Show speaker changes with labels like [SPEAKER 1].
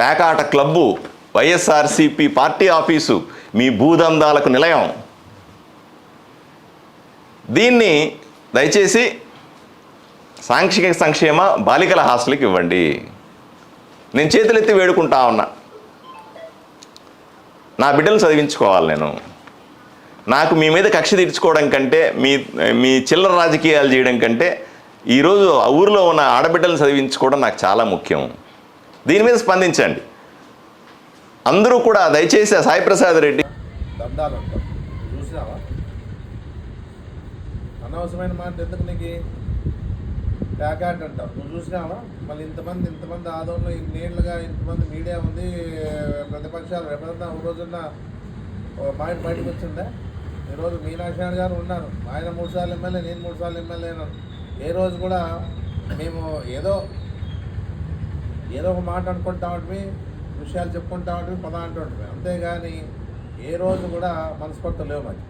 [SPEAKER 1] పేకాట club YSRCP party office మీ భూదందాలకు నిలయం. దీన్ని దయచేసి సాంక్షిక సంక్షేమ బాలికల హాస్టల్కి ఇవ్వండి. నేను చేతులెత్తి వేడుకుంటా ఉన్నా. నా బిడ్డలు చదివించుకోవాలి నేను. నాకు మీ మీద కక్ష తీర్చుకోవడం కంటే మీ మీ చిల్లర రాజకీయాలు చేయడం కంటే ఈరోజు ఆ ఊరిలో ఉన్న ఆడబిడ్డలను చదివించుకోవడం నాకు చాలా ముఖ్యం. దీని మీద స్పందించండి. అందరూ కూడా దయచేసి సాయి ప్రసాద్ రెడ్డి
[SPEAKER 2] చూసినావా? అనవసరమైన మాట ఎందుకు నీకు? ప్యాకాట్ అంటావు నువ్వు చూసినావా? మళ్ళీ ఇంతమంది ఇంతమంది ఆదంలో ఇన్నేళ్ళుగా ఇంతమంది మీడియా ఉంది ప్రతిపక్షాలు ఎప్పుడన్నా ఒక రోజున్న ఒక మాట బయటకు వచ్చిందా? ఈరోజు మీనాక్షణ గారు ఉన్నారు. ఆయన మూడు సార్లు ఎమ్మెల్యే నేను మూడు సార్లు ఎమ్మెల్యే ఏ రోజు కూడా మేము ఏదో ఏదో ఒక మాట అనుకుంటా విషయాలు చెప్పుకుంటా ఉంటే పద అంటుంటే అంతేగాని ఏ రోజు కూడా మనస్పర్ధ లేవు మాకు.